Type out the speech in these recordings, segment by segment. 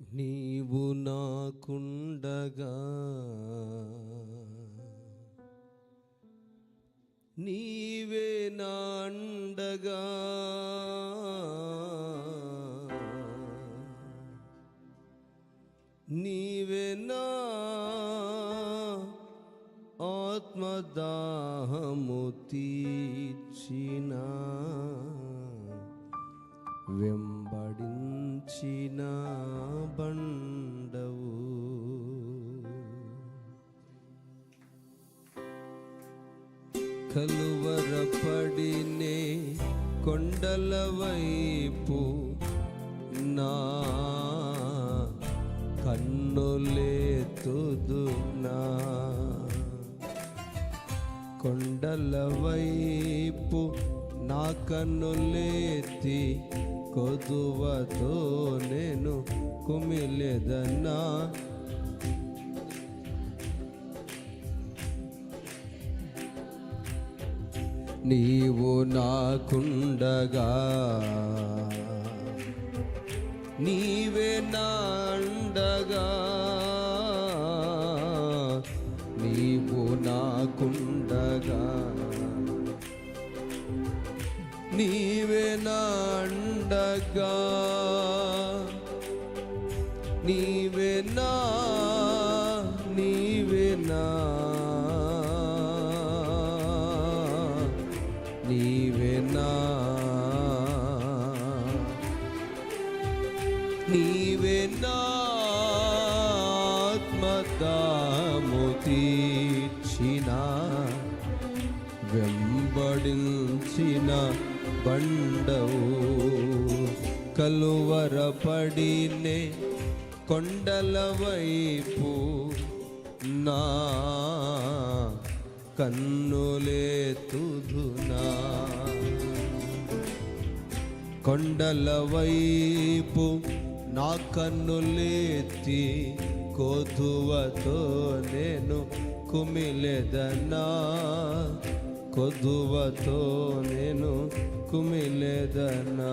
నీవు నాకుండగా. నీవే నాండగా. నీవే నా ఆత్మదాహము తీర్చిన. వెంబడించినా. కొండల వైపు నా కన్నులేతుదునా. కొండల వైపు నా కన్నులేతి కొదువతో నేను కుమిలెదన్నా. నీవు నాకుండగా. నీవే నాండగా. నీవు నాకుండగా. నీవే నాండగా. కలువరపడినే కొండల వైపు నా కన్నులేతుదునా. కొండల వైపు నా కన్నులేతి కొదువతో నేను కుమిలెదనా. కొదువతో నేను కుమిలెదనా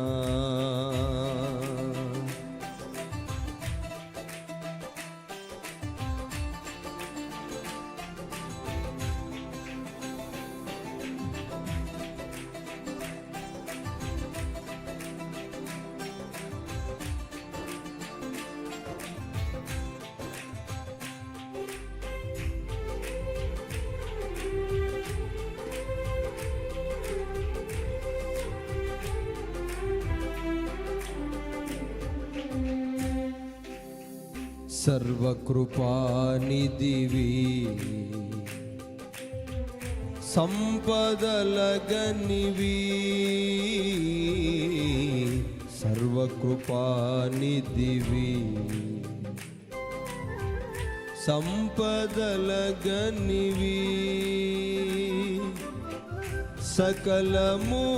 సర్వకృపానిధివి. సంపదలగనివి. సర్వకృపానిధివి. సంపదలగనివి. సకలము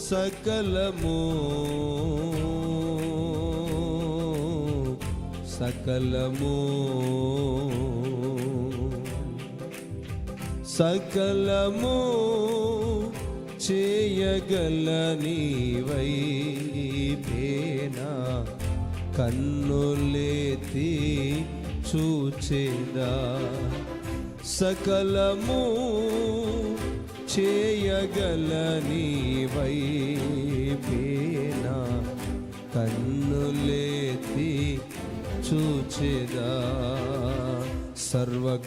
సకలము. సకలము. సకలము చేయగల నీవైపేనా కన్నులేతి చూచేదా? సకలము చేయగల నీవైపేనా చూచేదా. సర్వకృపానిదివి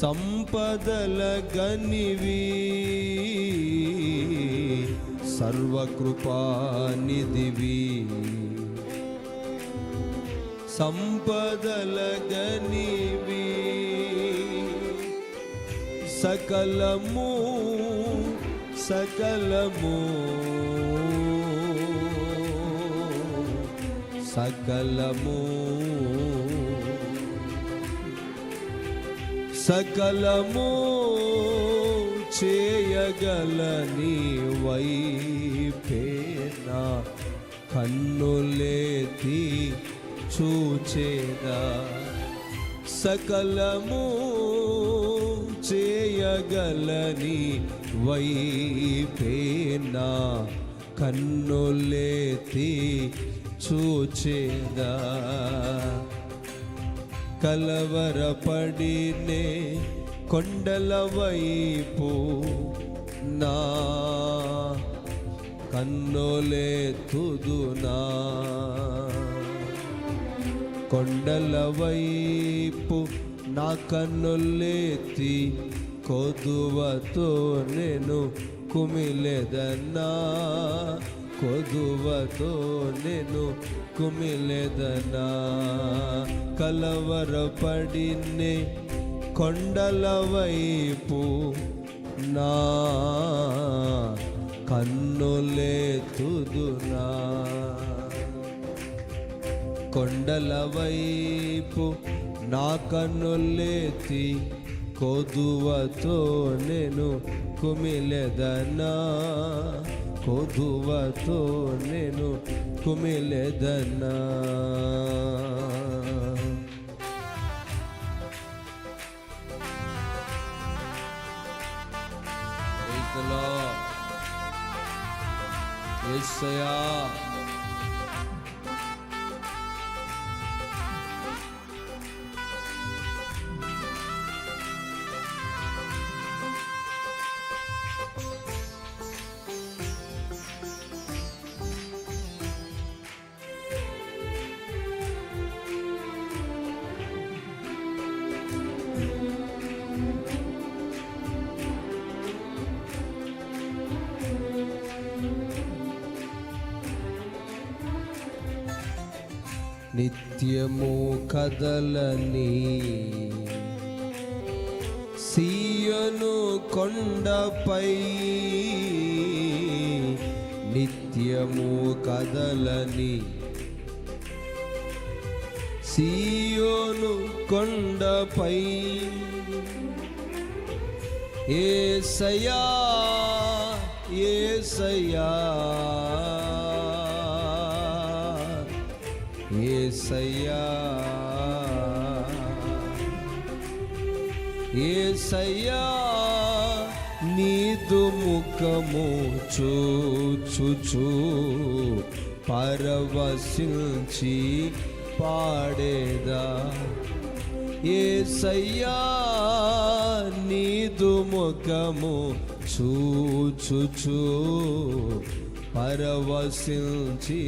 సంపదల గనివి సర్వకృపానిదివి సంపదల గనివి సకలము సకలము సకలము. సకలము చేయగలని వైపేనా కన్నులేతి చూచేదా సకలము చేయగలని వైపేనా కన్నులేతి చూచేదా? కలవరపడినే కొండల వైపు నా కన్నులేతుదునా కొండల వైపు నా కన్నులేతి కొదువతో నేను కుమిలెదన్నా? కొదువతో నేను కుమిలెదనా. కలవరపడినే కొండల వైపు నా కన్నులేతుదునా కొండల వైపు నా కన్నులేతి కొదువతో నేను కుమిలెదనా. కొదువతో నేను కుమిలెదనా Praise నిత్యము కదలని సీయను కొండపై నిత్యము కదలని సీయోను కొండపై ఏసయా ఏసయ్యా. ఏసయ్యా. ఏసయ్యా నీదు ముఖము చూచుచు పరవశించి పాడేదా. ఏసయ్యా నీదు ముఖము చూచుచు పరవశించి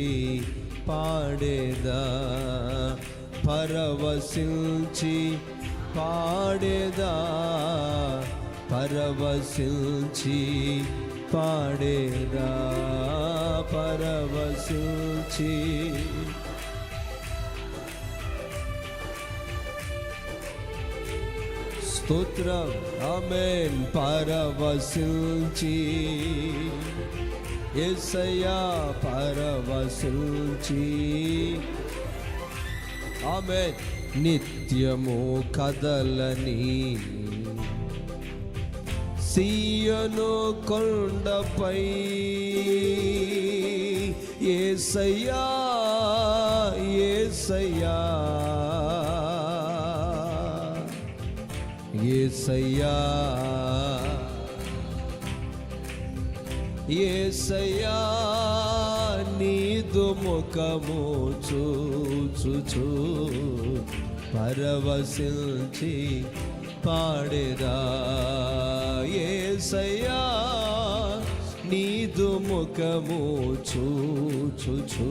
పాడేదా? పరవశించి పాడేదా? పరవశించి పాడేదా? పరవశించి స్తోత్రం. ఆమెన్. పరవశించి ఎసయ్యా పరవశించి. ఆమెన్. నిత్యము కదలని సీయను కొండపై. ఏసయ్యా ఏసయ్యా. ఏసయ్యా. ఏసయ్యా నీదు ముఖము చూచుచు. పరవశించి పాడేదా ఏసయ్యా నీదు ముఖము చూచుచు.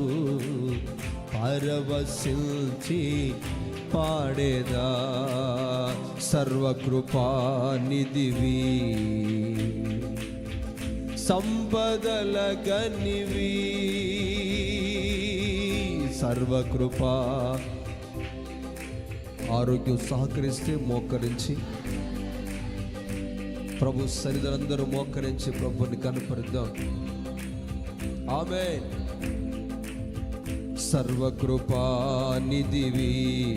పరవశించి పాడేదా సర్వకృపా నిధివి సంపదల గనివి సర్వకృప. ఆరోగ్యం సహకరిస్తే మోకరించి ప్రభు సరిదరందరూ మోకరించి ప్రభుని కనపరుద్దాం. ఆమె సర్వకృపా నిధివి.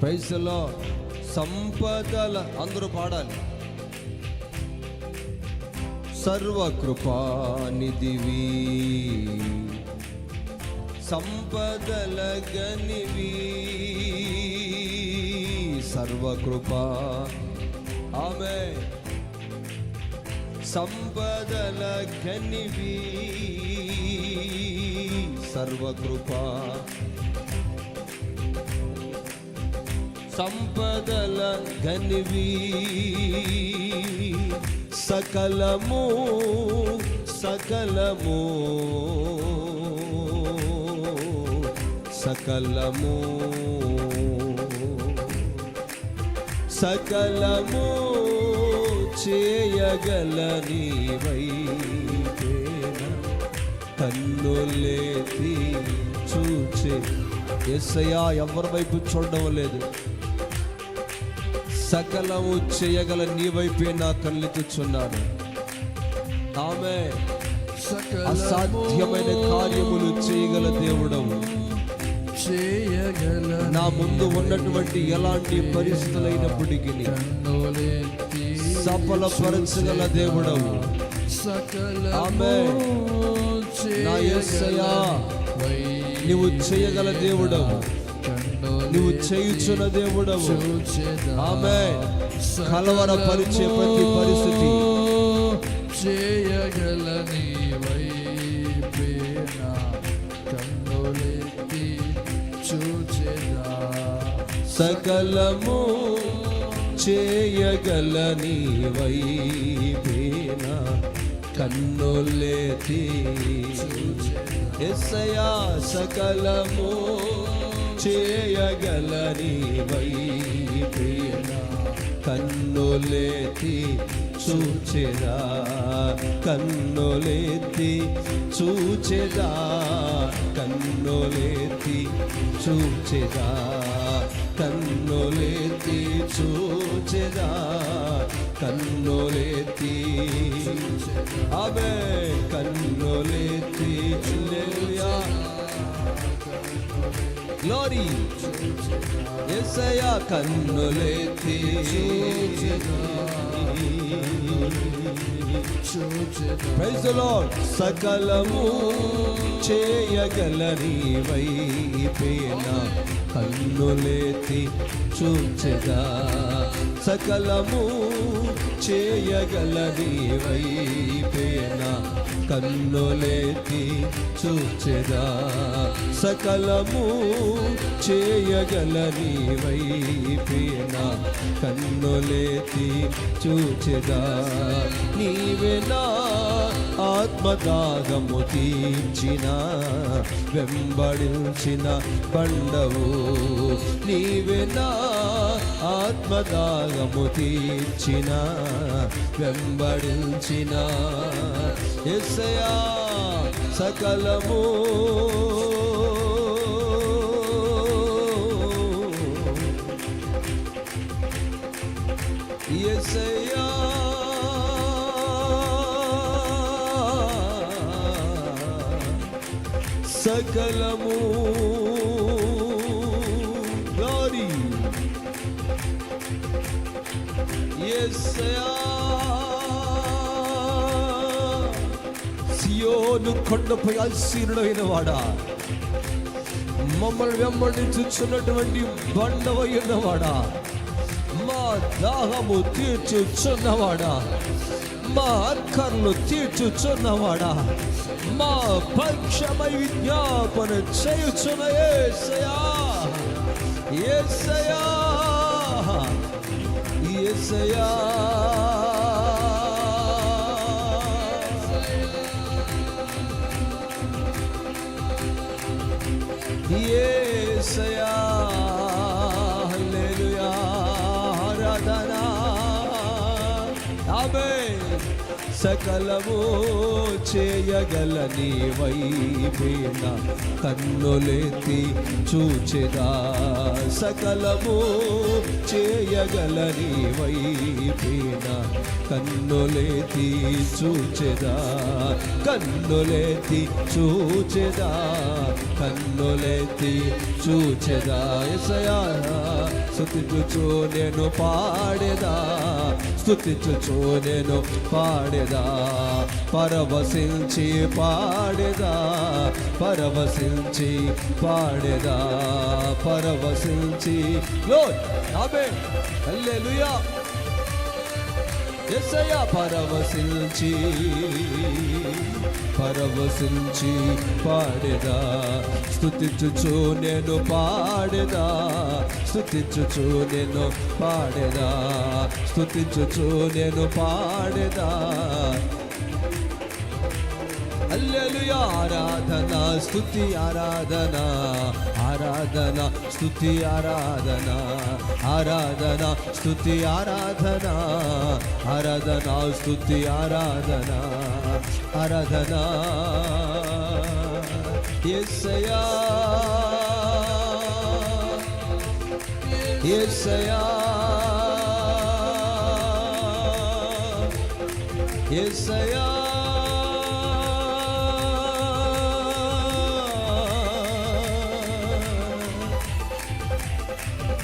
ప్రైజ్లో సంపదల అందరూ పాడాలి. సర్వకృపానిదివి సంపదల గనివి. సర్వకృపా. ఆమె సంపదల గనివి. సర్వకృపా. సంపదల గనివి సకలము సకలము సకలము. సకలము చేయగల నీవైతేన కన్నులేతి చూచే. ఎస్సయా ఎవరి వైపు చూడడం లేదు. సకలము చేయగల నీ వైపే నా కళ్ళెత్తుచున్నాను ఆమె అసాధ్యమైన కార్యములు చేయగల దేవుడవు. చేయగల నా ముందు ఉన్నటువంటి ఎలాంటి పరిస్థితులైనప్పటికీ సఫలపరచగల దేవుడవు. సకల ఆమేన్. నా నీవు చేయగల దేవుడవు. నువ్వు చేయుచున్న దేవుడవు. ఆమె కలవరపరిచే ప్రతి పరిస్థితి. చేయగల నీవైపేన కన్నులెత్తి చూచెదా? సకలము చేయగల నీవైపేన కన్నులేతి ఎస్సయా సకలము చేయగల కన్నులేతి చూచెదా? కన్నులేతి చూచెదా? కన్నులేతి చూచెదా? కన్నులేతి చూచెదా? కన్నులేతి అవే కన్నులేతి హల్లెలూయా గ్లోరీ ఎసయా కన్నులేతి ప్రైజ్ లార్డ్ సకలము చేయగల నీవైపేన కన్నులేతి చూచగా సకలము చేయగల కన్నులేతి చూచెదా. సకలము చేయగలదీవైపేనా? కన్నులేతి చూచెదా. నీవెనా ఆత్మదాగము తీర్చిన వెంబడించిన పండవు నీవెనా ఆత్మదాగము తీర్చిన వెంబడించిన. ఎసయా సకలము ఎసయా సకలము. గ్లోరీ సియోను కొండపై అసీనుడైన వాడా మమ్మల్ని వెంబడించుచున్నటువంటి బండవయ్యున్నవాడా మా దాహము తీర్చుచున్నవాడా మా అక్కర్లు తీర్చుచున్నవాడా? మా పక్షమై విజ్ఞాపన చేయుచున్న ఏసయా? ఏసయా? ఏసయా? ఏసయా? సకలము చేయగల నీ వైపేన కన్నులెత్తి చూచెదా. సకలము చేయగల నీ వైపేన కన్నులెత్తి చూచెదా. కన్నులెత్తి చూచెదా. కన్నులెత్తి చూచెదా. ఎసయా స్థుతించుచు నేను పాడేదా. స్థుతించుచు నేను పాడేదా పరవశించి పాడేదా పరవశించి పాడేదా పరవశించి. లో ఆమె హల్లెలూయా ఎసయ పరవశించి పరవశించి పాడేదా? స్థుతించుచు నేను పాడేదా? స్థుతించుచు నేను పాడేదా? స్థుతించుచు నేను పాడేదా? అల్లెలుయా ఆరాధన స్థుతి ఆరాధన ఆరాధన స్థుతి ఆరాధన ఆరాధన స్థుతి ఆరాధన ఆరాధన స్థుతి ఆరాధన ఆరాధన. Yesayya Yesayya Yesayya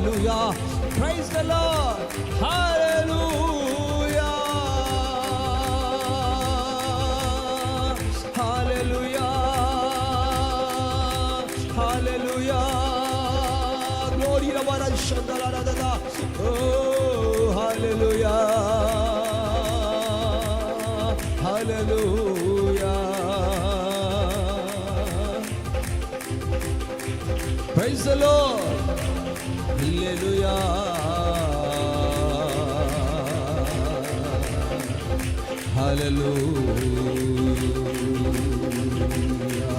Hallelujah. Praise the Lord. Hallelujah. Hallelujah. Hallelujah. Glory to God. Oh, hallelujah. Hallelujah. Hallelujah praise the lord hallelujah hallelujah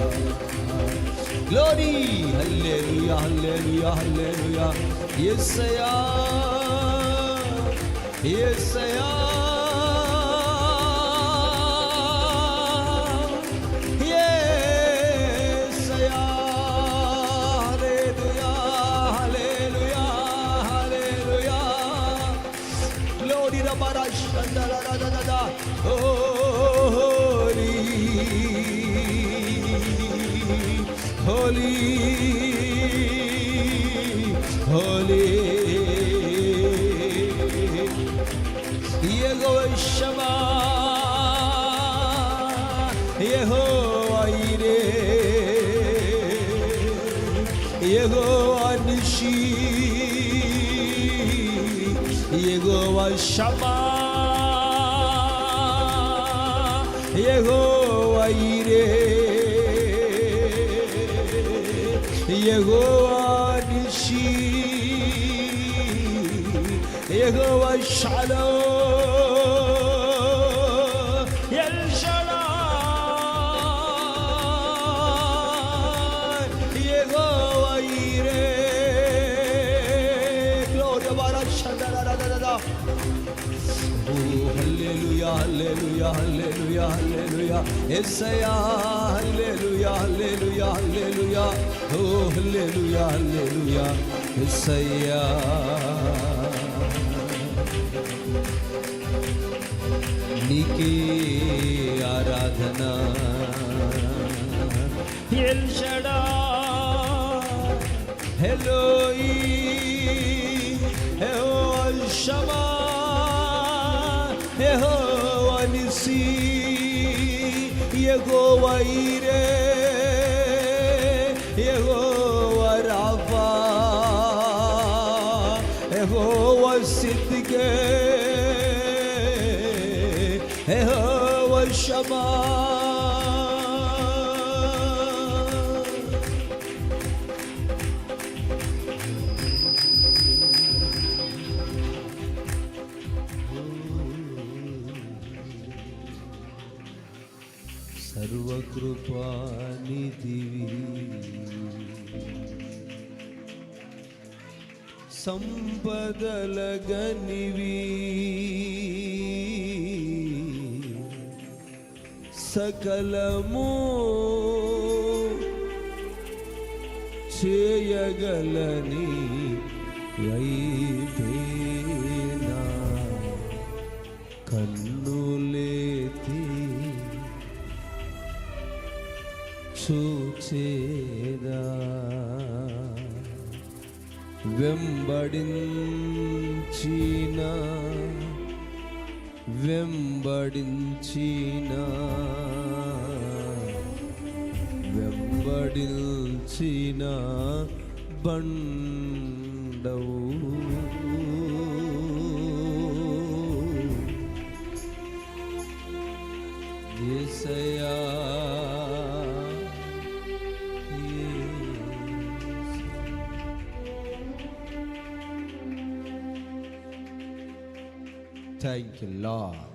glory hallelujah hallelujah hallelujah యేసయ్యా యేసయ్యా holy, holy. Shama Yehowa Ire Yehowa Nishi Yehowa Shalom. Yesaya, hallelujah, hallelujah, hallelujah. Oh, hallelujah, hallelujah. Yesaya. నీకే ఆరాధన L షడా హెలోయి యెహోవా Shama iré. కృపానిధివి. సంపదల గనివి సకలము చేయగలని. Why చూచేదా వెంబడించిన వెంబడించిన వెంబడించిన బండవు. law